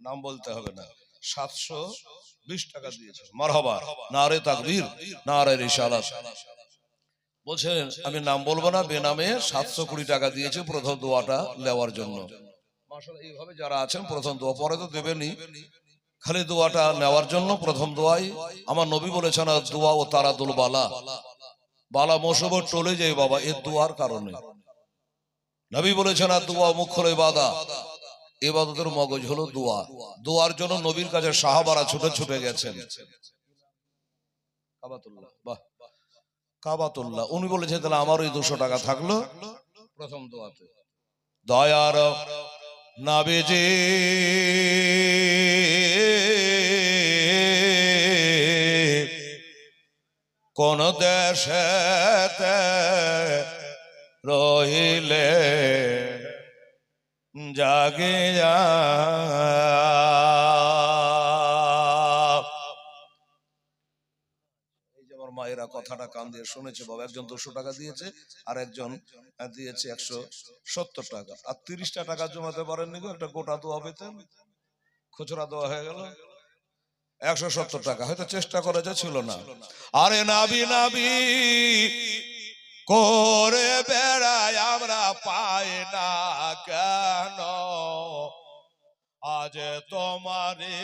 নাম বলতে হবে না। সাতশো বিশ টাকা দিয়েছে মারহাবা। নারে তাকবীর, নারে রিসালাত বলছেন আমি নাম বলব না, বেনামে সাতশো কুড়ি টাকা দিয়েছে প্রথম দোয়াটা নেওয়ার জন্য। এইভাবে যারা আছেন, প্রথম দোয়া পরে তো দেবেনি খালি দোয়াটা নেওয়ার জন্য প্রথম দোয়াই। আমার নবী বলেছেন দোয়া ও তারাদুল বালা। বালা মোসবর টলে যায় বাবা এর দোয়ার কারণে। নবী বলেছেন, আর দোয়া মুখ্য বাদা এবাদতের মগজ হলো দোয়া। দোয়ার জন্য নবীর কাছে সাহাবারা ছুটে ছুটে গেছেন। কাবাতুল্লাহ, বাহ। কাবাতুল্লাহ, উনি বলেছেন তাহলে আমার ওই দুশো টাকা থাকল প্রথম দোয়াতে। দয়ার নাবিজি কোন দেশেতে রহিলে জাগিয়া আমার মায়েরা কথাটা কান দিয়ে শুনেছে, বাবা, একজন দুশো টাকা দিয়েছে আর একজন দিয়েছে একশো সত্তর টাকা। আর তিরিশটা টাকা জমাতে পারেননি গো, একটা গোটা দোয়া পেতেন। খুচরা দেওয়া হয়ে গেল। একশো সত্তর টাকা, হয়তো চেষ্টা করেছে, ছিল না। আরে নাবি নাবি করে বেড়াই আমরা পাই না কেন? আজ তোমারে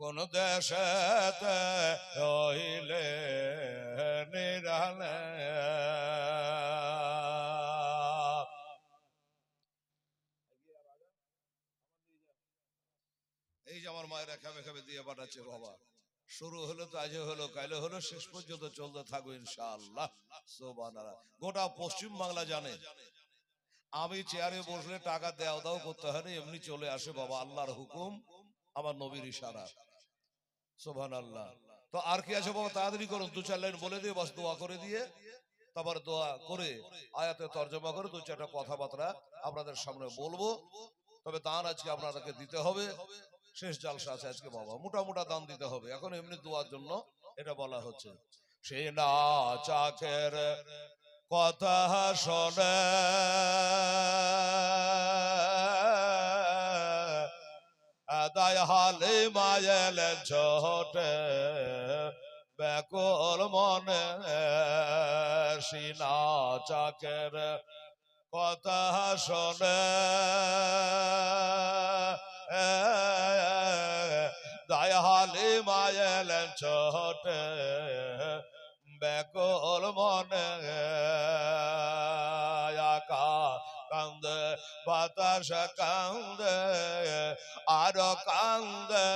কোন দেশেতে রইলে নিরালে। এই যে আমার মায়েরা খাবে খাবে দিয়ে পাঠাচ্ছে বাবা। শুরু হলো তো আজ হলো, কাইলে হলো, শেষ পর্যন্ত চলতে থাকবে ইনশাআল্লাহ। সুবহানাল্লাহ। গোটা পশ্চিম বাংলা জানে। আমি চেয়ারে বসলে টাকা দেওয়া দাও করতে হয় না, এমনি চলে আসে বাবা, আল্লাহর হুকুম, আমার নবীর ইশারা। সোভান আল্লাহ তো আর কি আছে বাবা, তাড়াতাড়ি করুন দু চার লাইন বলে দিয়ে বাস দোয়া করে দিয়ে, তারপর দোয়া করে আয়াতে তর্জমা করে দু চারটা কথাবার্তা আপনাদের সামনে বলব। তবে দান আজকে আপনাদেরকে দিতে হবে। শেষ জালসা আছে আজকে বাবা। মোটা মোটা দান দিতে হবে। এখন এমনি দোয়ার জন্য এটা বলা হচ্ছে। সে না চাকের কথা শোনে। আদায় হালে মায়েল ছোটে ব্যাকুল মনে সিনা চাকের কথা শোনে। দায় হালে মায়েল ছোটে ব্যাকুল মনে কান্দে, বাতাস কান্দে, আর কান্দে,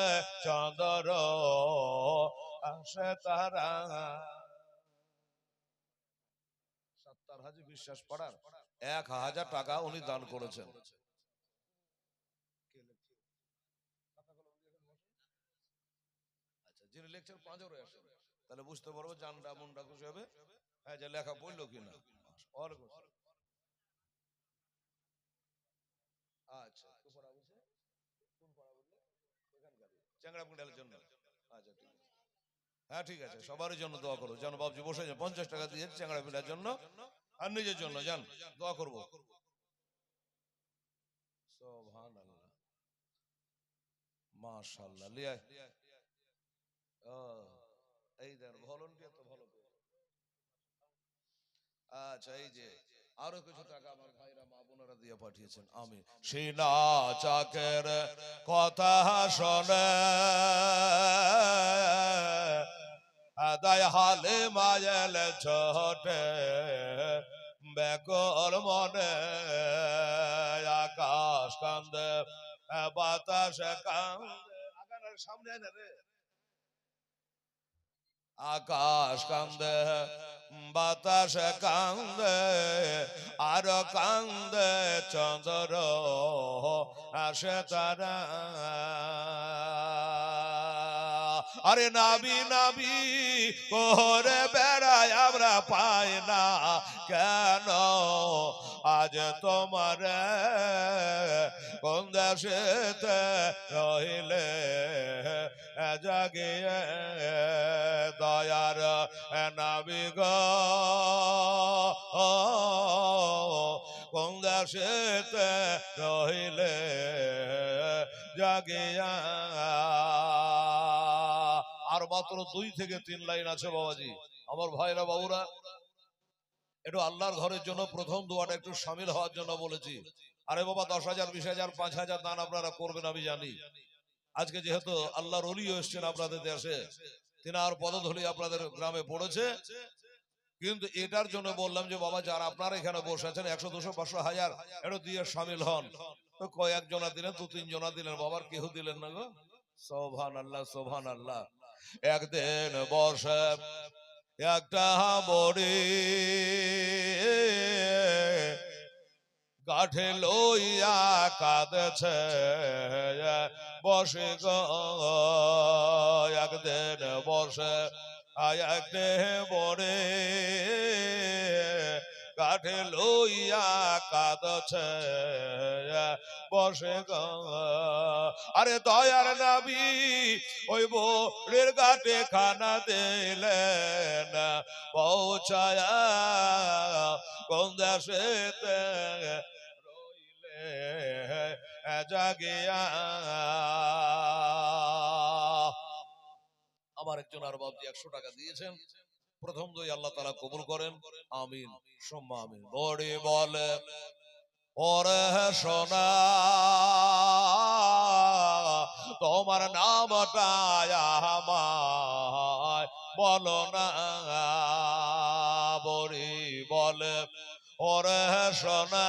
চন্দ্র আসে তারা। সত্তর হাজি বিশ্বাস পড়ার, এক হাজার টাকা উনি দান করেছেন আচ্ছা যিনি লেকচার তাহলে বুঝতে পারব জানডা মুন্ডা খুশি হবে। হ্যাঁ যে লেখা পড়ল কিনা। আসসালাম। আচ্ছা আচ্ছা হ্যাঁ ঠিক আছে সবার জন্য দোয়া করো জানো বাবজি বসে যান পঞ্চাশ টাকা দিয়ে চ্যাংড়া জন্য। আর নিজের জন্য যান দোয়া করব। লিয়া ও, এই দেন ভলান্টিয়ার তো ভালো আচ্ছা এই যে আরও কিছু টাকা আমার ভাইরা মা বোনেরা দিয়ে পাঠিয়েছেন। আমি সিনা চাকের কথা শোনে। আদায় হালে মায়েল ছোটে বেকল মনে আকাশ কান্দে বাতাস কান্দে। আগানের সামনে এনে রে। আকাশ কান্দে বাতাস কান্দে আর কান্দে চন্দ্র আসে তারা। আরে নাবি নাবি করে বেড়ায় আমরা পাই না। কেন? আজ তোমার কোন দেশেতে রহিলে জাগিয়ে দয়ার নাবি গো। দেশেতে রহিলে জাগিয়া মাত্র দুই থেকে তিন লাইন আছে বাবাজি। আমার ভাইরা, বাবুরা, একটু আল্লাহর ঘরের জন্য প্রথম দোয়াটা একটু সামিল হওয়ার জন্য বলেছি। আরে বাবা, দশ হাজার, বিশ হাজার, পাঁচ হাজার দান আপনারা করবেন, আমি জানি। আজকে যেহেতু আল্লাহর অলি এসছেন আপনাদের দেশে, তিনার পদধূলি আপনাদের গ্রামে পড়েছে। কিন্তু এটার জন্য বললাম যে, বাবা, যারা আপনারা এখানে বসে আছেন, একশো, দুশো, পাঁচশো হাজার, একটু দিয়ে সামিল হন। তো কয়েক জনা দিলেন দু তিন জনা দিলেন। বাবার কেউ দিলেন না গো? সোভান আল্লাহ সোভান আল্লাহ একদিন বসে একটা বড়ি কাঠে লইয়া কাঁদছে বসে গো একদিন বসে আয় একদিন বড়ে কাঠে লইয়া কাঁদছে। বসে আরে দয়ার নাবি, ওই বোরের গাটে খানা দিলেন। পৌঁছায়া কোন দেশেতে রইলে জাগিয়া। আমার একজন আর বাবজি একশো টাকা দিয়েছেন। প্রথম দুই আল্লাহ তালা কবুল করেন। আমিন। সোম্মা আমিন বড়ি বলে ওরে সোনা তোমার নামটা বলো না। বড়ি বলে ওরে সোনা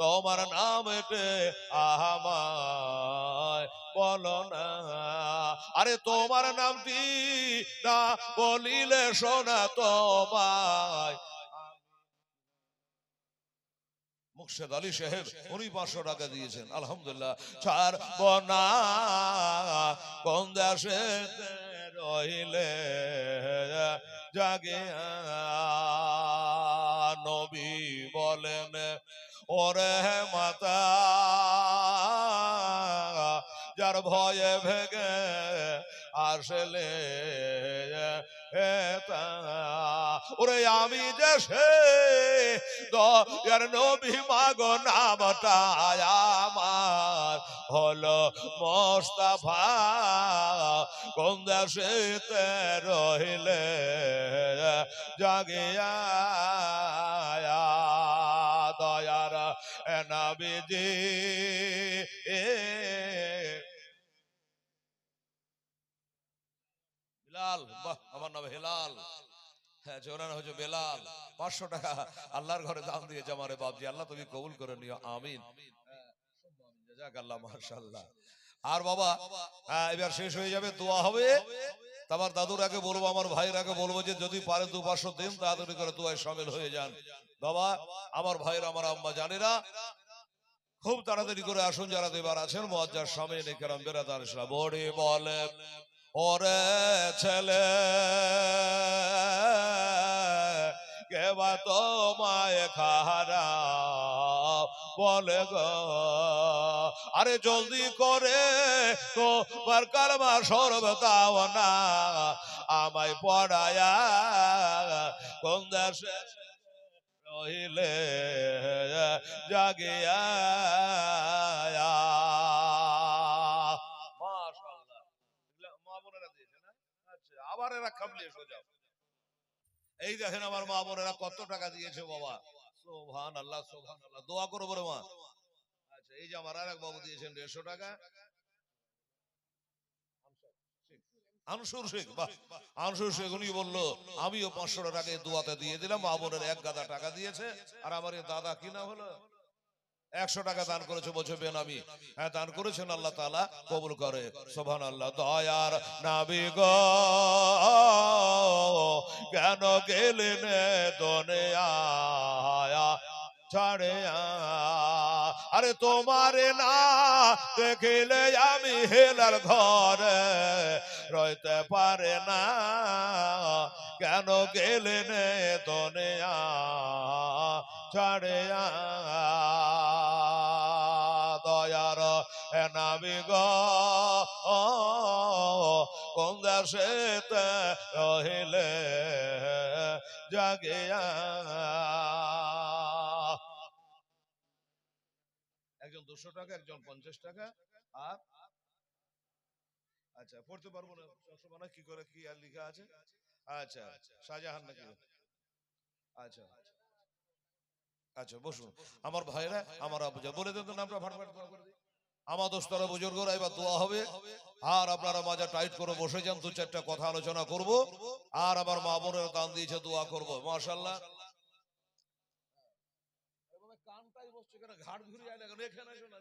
তোমার নামটে আমায় বলো না। আরে তোমার নামটি না বলিলে শোনা তোমায়। মুর্শেদ আলী সাহেব, উনি পাঁচশো টাকা দিয়েছেন, আলহামদুলিল্লাহ। চার বনা কোন দেশে রইলে জাগে মাতা, যার ভয়ে ভেগে আসলে। ওরে আমি যে সে দয়ার নবী, মাগো নামটা আমার হলো মোস্তাফা কোন দেশেতে রহিলে জাগিয়া নবীজি বিলাল বাহ আমার নাম হেলাল। হ্যাঁ কবুল করে নিও আমিন। আর বাবা হ্যাঁ, এবার শেষ হয়ে যাবে দোয়া হবে। বলব আমার ভাইয়ের আগে বলব যে যদি পারে দু পাঁচশো দিন তাড়াতাড়ি করে দোয়ায় সামিল হয়ে যান। বাবা, আমার ভাইয়ের, আমার আম্মা জানে না খুব তাড়াতাড়ি করে আসুন যারা দেবার আছেন মজ্জার সামনে নেকেরাম বেড়াদার বড়ে বলে, ওরে ছেলে কেবা তোমায় খারা বলে গো? আরে জলদি করে তো কালমা সরব দাও না, আমায় পড়ায়া কোন দেশে রহিলে জাগিয়া আচ্ছা আবার এরা খাবলি এসে যাও। এই দেখেন আমার মা বোনেরা কত টাকা দিয়েছে বাবা। সোভান আল্লাহ সোভান আল্লাহ দোয়া করো বলে মা। আচ্ছা এই যে আমার আর এক বাবু দিয়েছেন দেড়শো টাকা। আনসুর শেখ, বাহ। আনসুর শেখ উনি বলল, আমিও পাঁচশো টাকা দোয়াতে দিয়ে দিলাম মা এক গাদা টাকা দিয়েছে, আর আমার দাদা কি না হলো? একশো টাকা দান করেছে, বলছে বেনামি হ্যাঁ দান করেছেন, আল্লাহ তালা কবুল করে। সোভান আল্লাহ দয়ার নাবি গো, কেন গেলেন দনিয়া ছাড়ে আরে তোমারে না দেখিলে আমি হেলার ঘরে রইতে পারে না। কেন গেলেন দনিয়া ছাড়ে দয়ার নামি গো। কোন দেশেতে রহিলে জাগিয়া দুশো টাকা, একজন পঞ্চাশ টাকা। আর আচ্ছা পড়তে পারব না কি করে, কি আর লেখা আছে? আচ্ছা শাহজাহান নাকি? আচ্ছা। আচ্ছা বসুন। আমার ভাইরা, আমার আব্বুজা বলে দেন নামটা ফাটফাট করে। আমার দোস্তরা বুজুর্গরা, এবার দোয়া হবে। আর আপনারা মাজা টাইট করে বসে যান, দু চারটা কথা আলোচনা করব। আর আমার মা বোনের দান দিয়েছে, দোয়া করব। মাশাল্লাহ। কানটাই ঘুরে যায় না কেন? এখানে আসো না